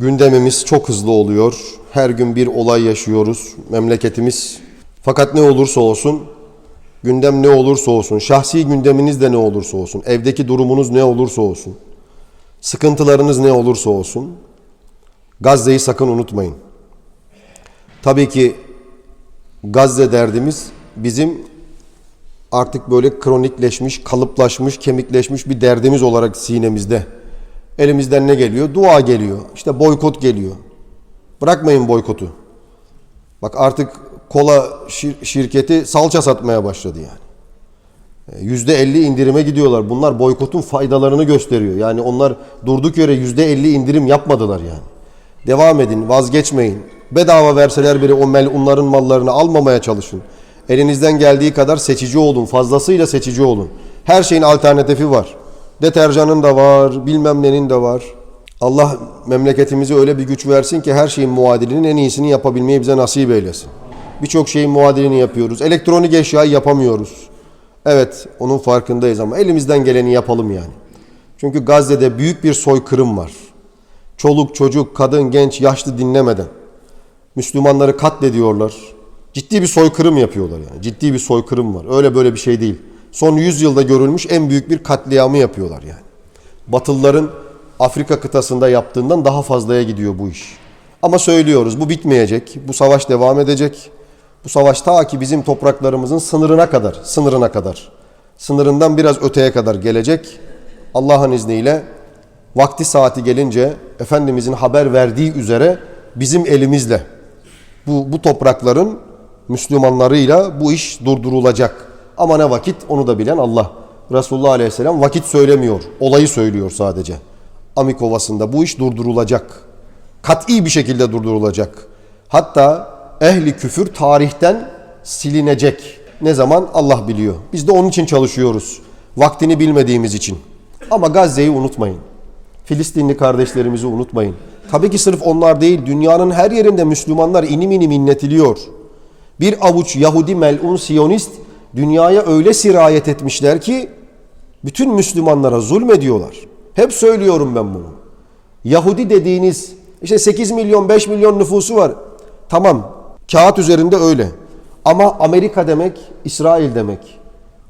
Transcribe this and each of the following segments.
Gündemimiz çok hızlı oluyor. Her gün bir olay yaşıyoruz. Memleketimiz. Fakat ne olursa olsun, gündem ne olursa olsun, şahsi gündeminiz de ne olursa olsun, evdeki durumunuz ne olursa olsun, sıkıntılarınız ne olursa olsun, Gazze'yi sakın unutmayın. Tabii ki Gazze derdimiz bizim artık böyle kronikleşmiş, kalıplaşmış, kemikleşmiş bir derdimiz olarak sinemizde. Elimizden ne geliyor? Dua geliyor. İşte boykot geliyor. Bırakmayın boykotu. Bak artık kola şir- şirketi salça satmaya başladı yani. E, Yüzde elli indirime gidiyorlar. Bunlar boykotun faydalarını gösteriyor. Yani onlar durduk yere yüzde elli indirim yapmadılar yani. Devam edin, vazgeçmeyin. Bedava verseler bile o melunların mallarını almamaya çalışın. Elinizden geldiği kadar seçici olun, fazlasıyla seçici olun. Her şeyin alternatifi var. Deterjanın da var, bilmem nenin de var. Allah memleketimize öyle bir güç versin ki her şeyin muadilinin en iyisini yapabilmeyi bize nasip eylesin. Birçok şeyin muadilini yapıyoruz. Elektronik eşyayı yapamıyoruz. Evet, onun farkındayız ama elimizden geleni yapalım yani. Çünkü Gazze'de büyük bir soykırım var. Çoluk, çocuk, kadın, genç, yaşlı dinlemeden. Müslümanları katlediyorlar. Ciddi bir soykırım yapıyorlar yani. Ciddi bir soykırım var. Öyle böyle bir şey değil. Son 100 yılda görülmüş en büyük bir katliamı yapıyorlar yani. Batılıların Afrika kıtasında yaptığından daha fazlaya gidiyor bu iş. Ama söylüyoruz bu bitmeyecek. Bu savaş devam edecek. Bu savaş ta ki bizim topraklarımızın sınırına kadar, sınırına kadar, sınırından biraz öteye kadar gelecek. Allah'ın izniyle vakti saati gelince Efendimizin haber verdiği üzere bizim elimizle bu, bu toprakların Müslümanlarıyla bu iş durdurulacak. Ama ne vakit onu da bilen Allah. Resulullah Aleyhisselam vakit söylemiyor. Olayı söylüyor sadece. Amik Ovası'nda bu iş durdurulacak. Kat'i bir şekilde durdurulacak. Hatta ehli küfür tarihten silinecek. Ne zaman Allah biliyor. Biz de onun için çalışıyoruz. Vaktini bilmediğimiz için. Ama Gazze'yi unutmayın. Filistinli kardeşlerimizi unutmayın. Tabii ki sırf onlar değil, dünyanın her yerinde Müslümanlar inim inim inletiliyor. Bir avuç Yahudi melun Siyonist dünyaya öyle sirayet etmişler ki bütün Müslümanlara zulmediyorlar. Hep söylüyorum ben bunu. Yahudi dediğiniz işte 8 milyon 5 milyon nüfusu var. Tamam kağıt üzerinde öyle. Ama Amerika demek İsrail demek.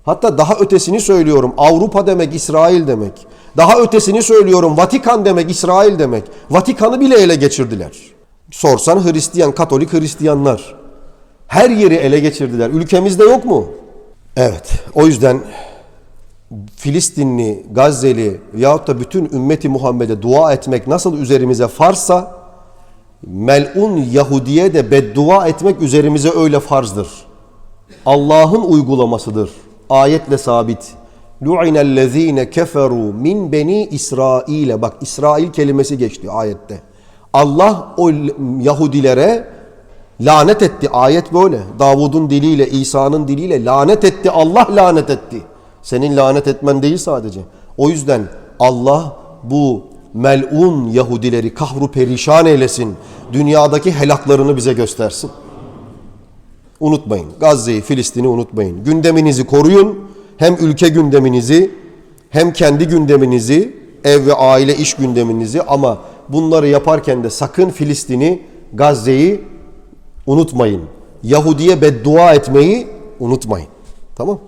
Hatta daha ötesini söylüyorum. Avrupa demek İsrail demek. Daha ötesini söylüyorum. Vatikan demek İsrail demek. Vatikan'ı bile ele geçirdiler. Sorsan Hristiyan, Katolik Hristiyanlar. Her yeri ele geçirdiler. Ülkemizde yok mu? Evet. O yüzden Filistinli, Gazze'li veyahut da bütün ümmeti Muhammed'e dua etmek nasıl üzerimize farsa melun Yahudiye de beddua etmek üzerimize öyle farzdır. Allah'ın uygulamasıdır. Ayetle sabit. Lu'inellezine keferu min beni İsrail'e. Bak İsrail kelimesi geçti ayette. Allah o Yahudilere lanet etti. Ayet böyle. Davud'un diliyle, İsa'nın diliyle lanet etti. Allah lanet etti. Senin lanet etmen değil sadece. O yüzden Allah bu melun Yahudileri kahru perişan eylesin. Dünyadaki helaklarını bize göstersin. Unutmayın. Gazze'yi, Filistin'i unutmayın. Gündeminizi koruyun. Hem ülke gündeminizi hem kendi gündeminizi, ev ve aile iş gündeminizi ama bunları yaparken de sakın Filistin'i, Gazze'yi unutmayın. Yahudi'ye beddua etmeyi unutmayın. Tamam?